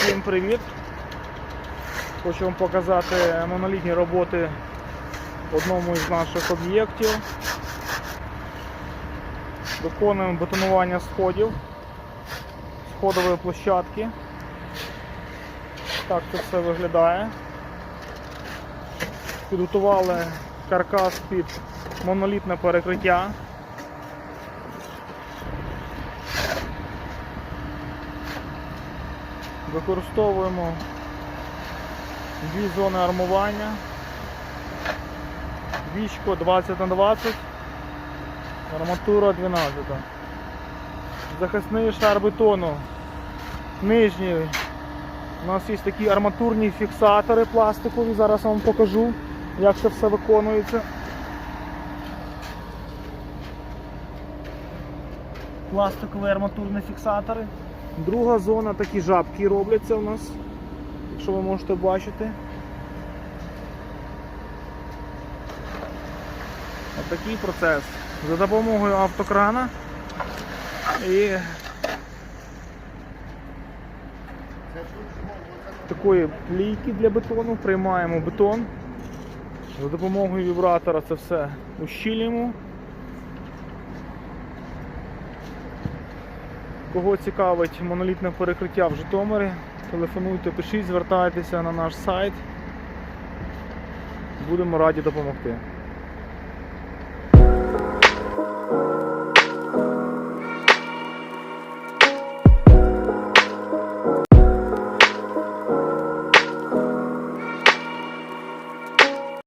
Всім привіт! Хочу вам показати монолітні роботи одному із наших об'єктів. Виконуємо бетонування сходів, сходової площадки. Так це все виглядає. Підготували каркас під монолітне перекриття. Використовуємо дві зони армування. Вічко 20 на 20, арматура 12. Захисний шар бетону. Нижній. У нас є такі арматурні фіксатори пластикові. Зараз я вам покажу, як це все виконується. Пластикові арматурні фіксатори. Друга зона такі жабки робляться у нас, якщо ви можете бачити. Отакий процес. За допомогою автокрана і такої плійки для бетону приймаємо бетон. За допомогою вібратора це все ущільнюємо. Кого цікавить монолітне перекриття в Житомирі, телефонуйте, пишіть, звертайтеся на наш сайт. Будемо раді допомогти.